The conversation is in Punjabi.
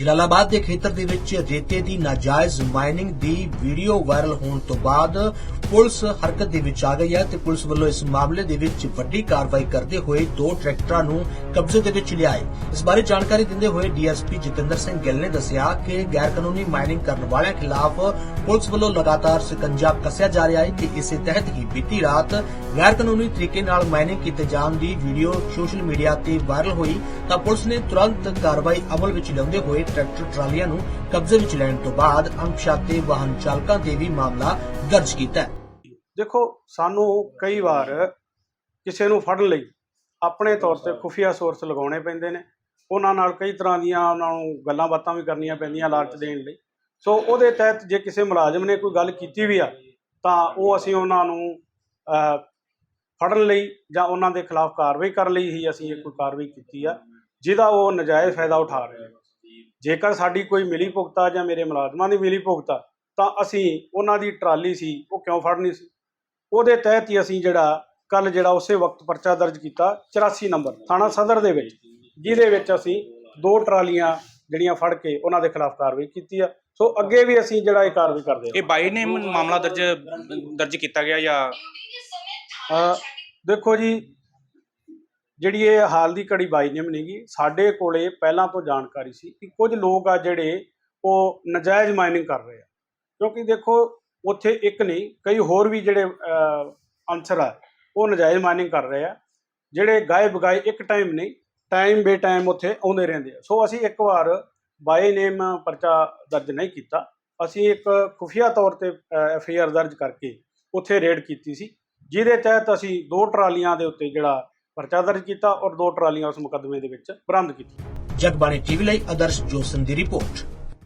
ਜਲਾਲਾਬਾਦ ਦੇ ਖੇਤਰ ਦੇ ਵਿੱਚ ਰੇਤੇ ਦੀ ਨਾਜਾਇਜ਼ ਮਾਈਨਿੰਗ ਦੀ ਵੀਡੀਓ ਵਾਇਰਲ ਹੋਣ ਤੋਂ ਬਾਅਦ ਪੁਲਿਸ ਹਰਕਤ ਦੇ ਵਿੱਚ ਆ ਗਈ ਹੈ ਤੇ ਪੁਲਿਸ ਵੱਲੋਂ ਇਸ ਮਾਮਲੇ ਦੇ ਵਿੱਚ ਵੱਡੀ ਕਾਰਵਾਈ ਕਰਦੇ ਹੋਏ ਦੋ ਟਰੈਕਟਰਾਂ ਨੂੰ ਕਬਜ਼ੇ ਦੇ ਵਿੱਚ ਲਿਆ ਹੈ ਇਸ ਬਾਰੇ ਜਾਣਕਾਰੀ ਦਿੰਦੇ ਹੋਏ ਡੀਐਸਪੀ ਜਤਿੰਦਰ ਸਿੰਘ ਗਿੱਲ ਨੇ ਦੱਸਿਆ ਕਿ ਗੈਰ ਕਾਨੂੰਨੀ ਮਾਈਨਿੰਗ ਕਰਨ ਵਾਲਿਆਂ ਖਿਲਾਫ ਪੁਲਿਸ ਵੱਲੋਂ ਲਗਾਤਾਰ ਸਿਕੰਜਾ ਕੱਸਿਆ ਜਾ ਰਿਹਾ ਹੈ ਕਿ ਇਸੇ ਤਹਿਤ ਹੀ ਬੀਤੀ ਰਾਤ ਗੈਰ ਕਾਨੂੰਨੀ ਤਰੀਕੇ ਨਾਲ ਮਾਈਨਿੰਗ ਕੀਤੇ ਜਾਣ ਦੀ ਵੀਡੀਓ ਸੋਸ਼ਲ ਮੀਡੀਆ ਤੇ ਵਾਇਰਲ ਹੋਈ ਤਾਂ ਪੁਲਿਸ ਨੇ ਤੁਰੰਤ ਕਾਰਵਾਈ ਅਮਲ ਵਿੱਚ ਲਿਆਉਂਦੇ ਹੋਏ ਟਰੈਕਟਰ ਟਰਾਲੀਆਂ ਨੂੰ ਕਬਜ਼ੇ ਵਿੱਚ ਲੈਣ ਤੋਂ ਬਾਅਦ ਅਣਪਛਾਤੇ ਵਾਹਨ ਚਾਲਕਾਂ ਤੇ ਵੀ ਮਾਮਲਾ ਦਰਜ ਕੀਤਾ ਹੈ। ਦੇਖੋ ਸਾਨੂੰ ਕਈ ਵਾਰ ਕਿਸੇ ਨੂੰ ਫੜਨ ਲਈ ਆਪਣੇ ਤੌਰ ਤੇ ਖੁਫੀਆ ਸੋਰਸ ਲਗਾਉਣੇ ਪੈਂਦੇ ਨੇ। ਉਹਨਾਂ ਨਾਲ ਕਈ ਤਰ੍ਹਾਂ ਦੀਆਂ ਉਹਨਾਂ ਨੂੰ ਗੱਲਾਂ ਬਾਤਾਂ ਵੀ ਕਰਨੀਆਂ ਪੈਂਦੀਆਂ ਲਾਲਚ ਦੇਣ ਲਈ। ਸੋ ਉਹਦੇ ਤਹਿਤ ਜੇ ਕਿਸੇ ਮੁਲਾਜ਼ਮ ਨੇ ਕੋਈ ਗੱਲ ਕੀਤੀ ਵੀ ਆ ਤਾਂ ਉਹ ਅਸੀਂ ਉਹਨਾਂ ਨੂੰ ਅਹ, ਫੜਨ ਲਈ ਜਾਂ ਉਹਨਾਂ ਦੇ ਖਿਲਾਫ ਕਾਰਵਾਈ ਕਰਨ ਲਈ ਹੀ ਅਸੀਂ ਇਹ ਕੋਈ ਕਾਰਵਾਈ ਕੀਤੀ ਆ ਜਿਹਦਾ ਉਹ ਨਜਾਇਜ਼ ਫਾਇਦਾ ਉਠਾ ਰਹੇ ਨੇ ਜੇਕਰ ਸਾਡੀ ਕੋਈ ਮਿਲੀ ਭੁਗਤਾ ਜਾਂ ਮੇਰੇ ਮੁਲਾਜ਼ਮਾਂ ਦੀ ਮਿਲੀ ਭੁਗਤਾ ਤਾਂ ਅਸੀਂ ਉਹਨਾਂ ਦੀ ਟਰਾਲੀ ਸੀ ਉਹ ਕਿਉਂ ਫੜਨੀ ਸੀ? ਉਹਦੇ ਤਹਿਤ ਹੀ ਅਸੀਂ ਜਿਹੜਾ ਕੱਲ ਜਿਹੜਾ ਉਸੇ ਵਕਤ ਪਰਚਾ ਦਰਜ ਕੀਤਾ 84 ਨੰਬਰ ਥਾਣਾ ਸਦਰ ਦੇ ਵਿੱਚ ਜਿਹਦੇ ਵਿੱਚ ਅਸੀਂ ਦੋ ਟਰਾਲੀਆਂ ਜਿਹੜੀਆਂ ਫੜ ਕੇ ਉਹਨਾਂ ਦੇ ਖਿਲਾਫ ਕਾਰਵਾਈ ਕੀਤੀ ਆ। ਸੋ ਅੱਗੇ ਵੀ ਅਸੀਂ ਜਿਹੜਾ ਇਹ ਕਾਰਵਾਈ ਕਰਦੇ ਇਹ ਬਾਈ ਨੇ ਮਾਮਲਾ ਦਰਜ ਦਰਜ ਕੀਤਾ ਗਿਆ ਜਾਂ ਦੇਖੋ ਜੀ ਜਿਹੜੀ ਇਹ ਹਾਲ ਦੀ ਘੜੀ ਬਾਈ ਨੇਮ ਨਹੀਂਗੀ ਸਾਡੇ ਕੋਲੇ ਪਹਿਲਾਂ ਤੋਂ ਜਾਣਕਾਰੀ ਸੀ ਕਿ ਕੁਝ ਲੋਕ ਆ ਜਿਹੜੇ ਉਹ ਨਜਾਇਜ਼ ਮਾਈਨਿੰਗ ਕਰ ਰਹੇ ਆ। ਕਿਉਂਕਿ ਦੇਖੋ, ਉੱਥੇ ਇੱਕ ਨਹੀਂ, ਕਈ ਹੋਰ ਵੀ ਜਿਹੜੇ ਅਨਸਰ ਆ, ਉਹ ਨਜਾਇਜ਼ ਮਾਈਨਿੰਗ ਕਰ ਰਹੇ ਆ। ਜਿਹੜੇ ਗਾਏ ਬਗਾਏ ਇੱਕ ਟਾਈਮ ਨਹੀਂ ਟਾਈਮ ਬੇ ਟਾਈਮ ਉੱਥੇ ਆਉਂਦੇ ਰਹਿੰਦੇ ਆ। ਸੋ ਅਸੀਂ ਇੱਕ ਵਾਰ ਬਾਈ ਨੇਮ ਪਰਚਾ ਦਰਜ ਨਹੀਂ ਕੀਤਾ। ਅਸੀਂ ਇੱਕ ਖੁਫੀਆ ਤੌਰ ਤੇ ਐਫ ਆਈ ਆਰ ਦਰਜ ਕਰਕੇ ਉੱਥੇ ਰੇਡ ਕੀਤੀ ਸੀ। ਜਿਹਦੇ ਤਹਿਤ ਅਸੀਂ ਦੋ ਟਰਾਲੀਆਂ ਦੇ ਉੱਤੇ ਜਿਹੜਾ ਪਰਚਾ ਦਰਜ ਕੀਤਾ ਔਰ ਦੋ ਟਰਾਲੀਆਂ ਉਸ ਮੁਕੱਦਮੇ ਦੇ ਵਿੱਚ ਬਰਾਮਦ ਕੀਤੀਆਂ। ਜਗਬਾਣੀ ਟੀਵੀ ਲਈ ਆਦਰਸ਼ ਜੋਸਨ ਦੀ ਰਿਪੋਰਟ।